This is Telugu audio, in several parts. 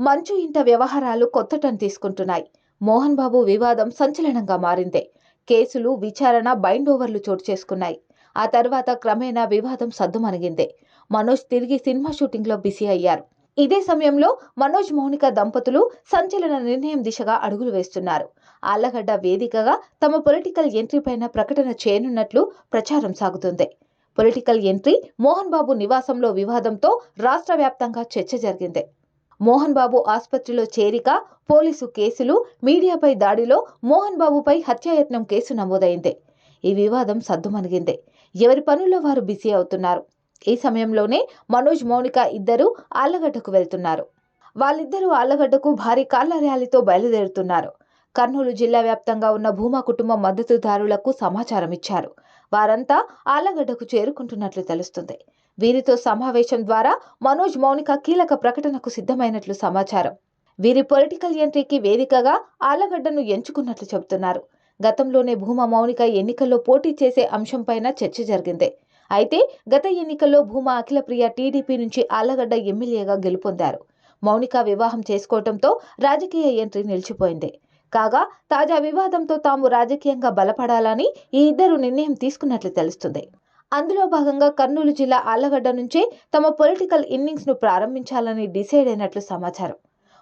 మంచు ఇంట వ్యవహారాలు కొత్తటం తీసుకుంటున్నాయి. మోహన్ బాబు వివాదం సంచలనంగా మారిందే. కేసులు విచారణ బైండ్ ఓవర్లు చోటు చేసుకున్నాయి. ఆ తర్వాత క్రమేణా వివాదం సద్దుమణిగిందే. మనోజ్ తిరిగి సినిమా షూటింగ్లో బిజీ అయ్యారు. ఇదే సమయంలో మనోజ్ మౌనిక దంపతులు సంచలన నిర్ణయం దిశగా అడుగులు వేస్తున్నారు. ఆళ్ళగడ్డ వేదికగా తమ పొలిటికల్ ఎంట్రీ పైన ప్రకటన చేయనున్నట్లు ప్రచారం సాగుతుంది. పొలిటికల్ ఎంట్రీ మోహన్ బాబు నివాసంలో వివాదంతో రాష్ట్ర వ్యాప్తంగా చర్చ జరిగింది. మోహన్ బాబు ఆసుపత్రిలో చేరిక పోలీసు కేసులు మీడియాపై దాడిలో మోహన్ బాబుపై హత్యాయత్నం కేసు నమోదైంది. ఈ వివాదం సద్దుమణిగింది. ఎవరి పనుల్లో వారు బిజీ అవుతున్నారు? ఈ సమయంలోనే మనోజ్ మౌనిక ఇద్దరు ఆళ్ళగడ్డకు వెళ్తున్నారు. వాళ్ళిద్దరూ ఆళ్ళగడ్డకు భారీ కార్ల ర్యాలీతో బయలుదేరుతున్నారు. కర్నూలు జిల్లా వ్యాప్తంగా ఉన్న భూమా కుటుంబ మద్దతుదారులకు సమాచారం ఇచ్చారు. వారంతా ఆళ్ళగడ్డకు చేరుకుంటున్నట్లు తెలుస్తుంది. వీరితో సమావేశం ద్వారా మనోజ్ మౌనిక కీలక ప్రకటనకు సిద్ధమైనట్లు సమాచారం. వీరి పొలిటికల్ ఎంట్రీకి వేదికగా ఆళ్ళగడ్డను ఎంచుకున్నట్లు చెబుతున్నారు. గతంలోనే భూమా మౌనిక ఎన్నికల్లో పోటీ చేసే అంశంపైన చర్చ జరిగింది. అయితే గత ఎన్నికల్లో భూమా అఖిలప్రియ టీడీపీ నుంచి ఆళ్ళగడ్డ ఎమ్మెల్యేగా గెలుపొందారు. మౌనిక వివాహం చేసుకోవడంతో రాజకీయ ఎంట్రీ నిలిచిపోయింది. కాగా తాజా వివాదంతో తాము రాజకీయంగా బలపడాలని ఈ ఇద్దరు నిర్ణయం తీసుకున్నట్లు తెలుస్తుంది. అందులో భాగంగా కర్నూలు జిల్లా ఆళ్ళగడ్డ నుంచే తమ పొలిటికల్ ఇన్నింగ్స్ను ప్రారంభించాలని డిసైడ్ అయినట్లు సమాచారం.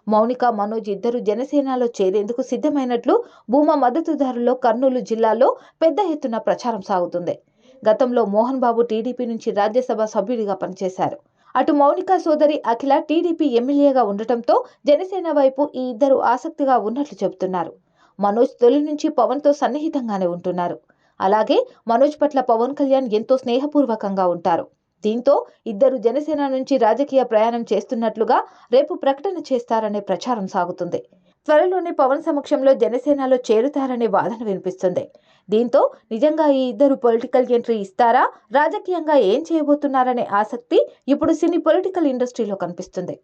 మౌనిక మనోజ్ ఇద్దరు జనసేనలో చేరేందుకు సిద్ధమైనట్లు భూమా మద్దతుదారుల్లో కర్నూలు జిల్లాలో పెద్ద ఎత్తున ప్రచారం సాగుతుంది. గతంలో మోహన్ బాబు టీడీపీ నుంచి రాజ్యసభ సభ్యుడిగా పనిచేశారు. అటు మౌనిక సోదరి అఖిల టీడీపీ ఎమ్మెల్యేగా ఉండటంతో జనసేన వైపు ఈ ఇద్దరు ఆసక్తిగా ఉన్నట్లు చెబుతున్నారు. మనోజ్ తొలి నుంచి పవన్తో సన్నిహితంగానే ఉంటున్నారు. అలాగే మనోజ్ పట్ల పవన్ కళ్యాణ్ ఎంతో స్నేహపూర్వకంగా ఉంటారు. దీంతో ఇద్దరు జనసేన నుంచి రాజకీయ ప్రయాణం చేస్తున్నట్లుగా రేపు ప్రకటన చేస్తారనే ప్రచారం సాగుతుంది. త్వరలోనే పవన్ సమక్షంలో జనసేనలో చేరుతారనే వాదన వినిపిస్తుంది. దీంతో నిజంగా ఈ ఇద్దరు పొలిటికల్ ఎంట్రీ ఇస్తారా? రాజకీయంగా ఏం చేయబోతున్నారనే ఆసక్తి ఇప్పుడు సినీ పొలిటికల్ ఇండస్ట్రీలో కనిపిస్తుంది.